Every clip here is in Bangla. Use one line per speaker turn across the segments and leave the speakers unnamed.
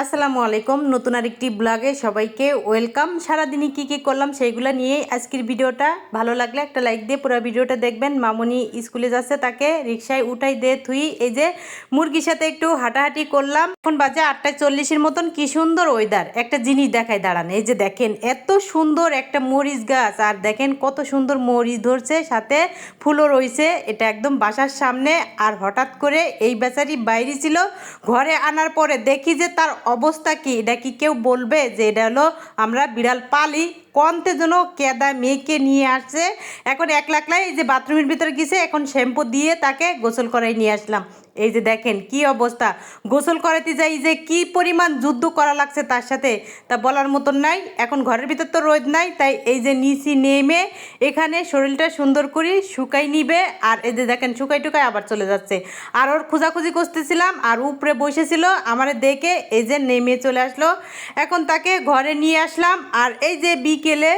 আসসালামু আলাইকুম। নতুন আরেকটি ব্লগে সবাইকে ওয়েলকাম। সারাদিনই কী কী করলাম সেইগুলো নিয়েই আজকের ভিডিওটা। ভালো লাগলে একটা লাইক দিয়ে পুরো ভিডিওটা দেখবেন। মামুনি স্কুলে যাচ্ছে তাকে রিক্সায় উঠাই দিয়ে থুই। এই যে মুরগির সাথে একটু হাঁটাহাঁটি করলাম। এখন বাজে আটটায় চল্লিশের মতন। কি সুন্দর ওয়েদার একটা জিনিস দেখায় দাঁড়ান। এই যে দেখেন, এত সুন্দর একটা মরিচ গাছ। আর দেখেন কত সুন্দর মরিচ ধরছে, সাথে ফুলও রয়েছে। এটা একদম বাসার সামনে। আর হঠাৎ করে এই বেচারি বাইরে ছিল। ঘরে আনার পরে দেখি যে তার অবস্থা কি? এটা কি কেউ বলবে যে এটা হলো আমরা বিড়াল পালি কন্তে যেন কেদা মেয়েকে নিয়ে আসছে। এখন এক লাখলাই এই যে বাথরুমের ভিতরে গেছে, এখন শ্যাম্পু দিয়ে তাকে গোসল করাই নিয়ে আসলাম। এই যে দেখেন কি অবস্থা। গোসল করাতে যাই যে কি পরিমাণ যুদ্ধ করা লাগছে তার সাথে, তা বলার মতন নাই। এখন ঘরের ভিতর তো রোদ নাই, তাই এই যে নিচি নেমে এখানে শরীরটা সুন্দর করে শুকাই নিবে, আর এই যে দেখেন শুকাই টুকাই আবার চলে যাচ্ছে। আর ওর খোঁজাখুঁজি করতেছিলাম, আর উপরে বসেছিল, আমার দেখে এই যে নেমে চলে আসলো। এখন তাকে ঘরে নিয়ে আসলাম, আর এই যে गेले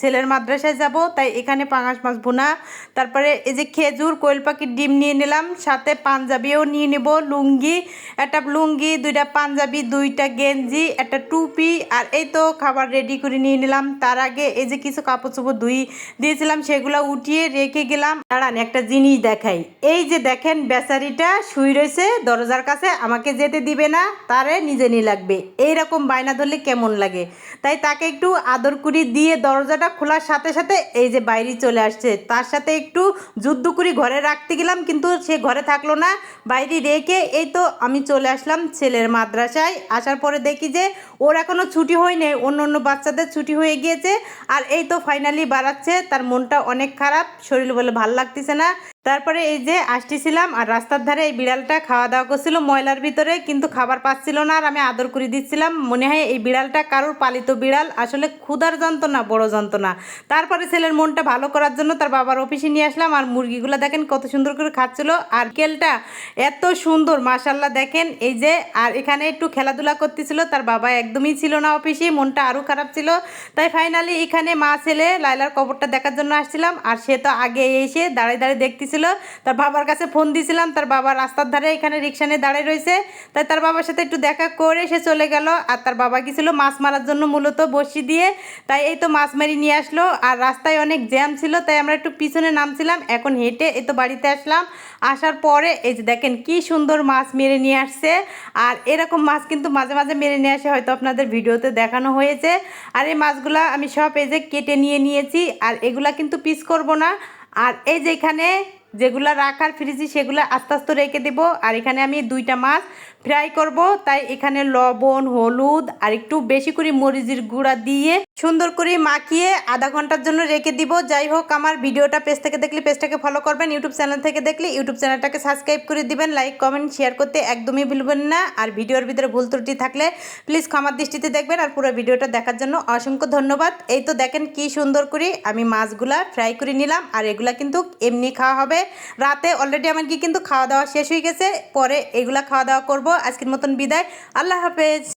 ছেলের মাদ্রাসায় যাব, তাই এখানে পাঙাশ মাছ ভুনা। তারপরে এই যে খেজুর কোয়েল পাখির ডিম নিয়ে নিলাম, সাথে পাঞ্জাবিও নিয়ে নেব, লুঙ্গি, একটা লুঙ্গি, দুইটা পাঞ্জাবি, দুইটা গেঞ্জি, একটা টুপি, আর এই তো খাবার রেডি করে নিয়ে নিলাম। তার আগে এই যে কিছু কাপড় চোপড় ধুই, দিয়েছিলাম, সেগুলো উঠিয়ে রেখে গেলাম। দাঁড়ান, একটা জিনিস দেখাই। এই যে দেখেন, বেচারিটা শুই রয়েছে, দরজার কাছে, আমাকে যেতে দিবে না, তারে নিজে নিয়ে লাগবে। এইরকম বায়না ধরলে কেমন লাগে? তাই তাকে একটু আদর করি, দিয়ে দরজাটা খোলার সাথে সাথে এই যে বাইরে চলে আসছে, তার সাথে একটু যুদ্ধ করি ঘরে রাখতে গেলাম, কিন্তু সে ঘরে থাকল না, বাইরে রেখে এই তো আমি চলে আসলাম ছেলের মাদ্রাসায়। আসার পরে দেখি যে ওর এখনও ছুটি হয়নি, অন্য অন্য বাচ্চাদের ছুটি হয়ে গিয়েছে, আর এই তো ফাইনালি বাড়াচ্ছে, তার মনটা অনেক খারাপ, শরীর বলে ভালো লাগতেছে না। তারপরে এই যে আসতেছিলাম আর রাস্তার ধারে এই বিড়ালটা খাওয়া দাওয়া করছিল ময়লার ভিতরে, কিন্তু খাবার পাচ্ছিল না আর আমি আদর করে দিচ্ছিলাম। মনে হয় এই বিড়ালটা কারোর পালিত বিড়াল, আসলে ক্ষুধার যন্ত্রণা, বড় যন্ত্রণা। তারপরে ছেলের মনটা ভালো করার জন্য তার বাবার অফিসে নিয়ে আসলাম আর মুরগিগুলো দেখেন কত সুন্দর করে খাচ্ছিল। আর কেলটা এত সুন্দর মাশাল্লাহ দেখেন, এই যে, আর এখানে একটু খেলাধুলা করতেছিল, তার বাবা একদমই ছিল না অফিসে, মনটা আরও খারাপ ছিল। তাই ফাইনালি এখানে মা ছেলে লাইলার কবরটা দেখার জন্য আসছিলাম, আর সে তো আগে এসে দাঁড়িয়ে দাঁড়িয়ে দেখতেছিল তার বাবার কাছে ফোন দিয়েছিলাম তার বাবা রাস্তার ধারে এখানে রিক্সা নিয়ে দাঁড়িয়ে রয়েছে। তাই তার বাবার সাথে একটু দেখা করে সে চলে গেল, আর তার বাবা গেছিল মাছ মারার জন্য মূলত বসি দিয়ে। তাই এই তো মাছ মারি নিয়ে আসলো, আর রাস্তায় অনেক জ্যাম ছিল, তাই আমরা একটু পিছনে নামছিলাম, এখন হেঁটে এই তো বাড়িতে আসলাম। আসার পরে এই যে দেখেন কি সুন্দর মাছ মেরে নিয়ে আসছে, আর এরকম মাছ কিন্তু মাঝে মাঝে মেরে নিয়ে আসে, হয়তো আপনাদের ভিডিওতে দেখানো হয়েছে। আর এই মাছগুলা আমি সব এই যে কেটে নিয়ে নিয়েছি, আর এগুলা কিন্তু পিস করব না। আর এই যে এখানে যেগুলো রাখার ফ্রিজে সেগুলো আস্তে আস্তে রেখে দেবো। আর এখানে আমি দুইটা মাছ ফ্রাই করব, তাই এখানে লবণ, হলুদ আর একটু বেশি করে মরিচের গুঁড়া দিয়ে সুন্দর করে মাখিয়ে আধা ঘণ্টার জন্য রেখে দিব। যাই হোক, আমার ভিডিওটা পেজ থেকে দেখলে পেজটাকে ফলো করবেন ইউটিউব চ্যানেল থেকে দেখলে ইউটিউব চ্যানেলটাকে সাবস্ক্রাইব করে দিবেন লাইক কমেন্ট শেয়ার করতে একদমই ভুলবেন না। আর ভিডিওর ভিতরে ভুল ত্রুটি থাকলে প্লিজ ক্ষমার দৃষ্টিতে দেখবেন আর পুরো ভিডিওটা দেখার জন্য অসংখ্য ধন্যবাদ। এই তো দেখেন কি সুন্দর করে আমি মাছগুলা ফ্রাই করে নিলাম আর এগুলা কিন্তু এমনি খাওয়া হবে। রাতে অলরেডি আমার কি কিন্তু খাওয়া দাওয়া শেষ হয়ে গেছে, পরে এগুলা খাওয়া দাওয়া করব। আজকের মতন বিদায়। আল্লাহ হাফেজ।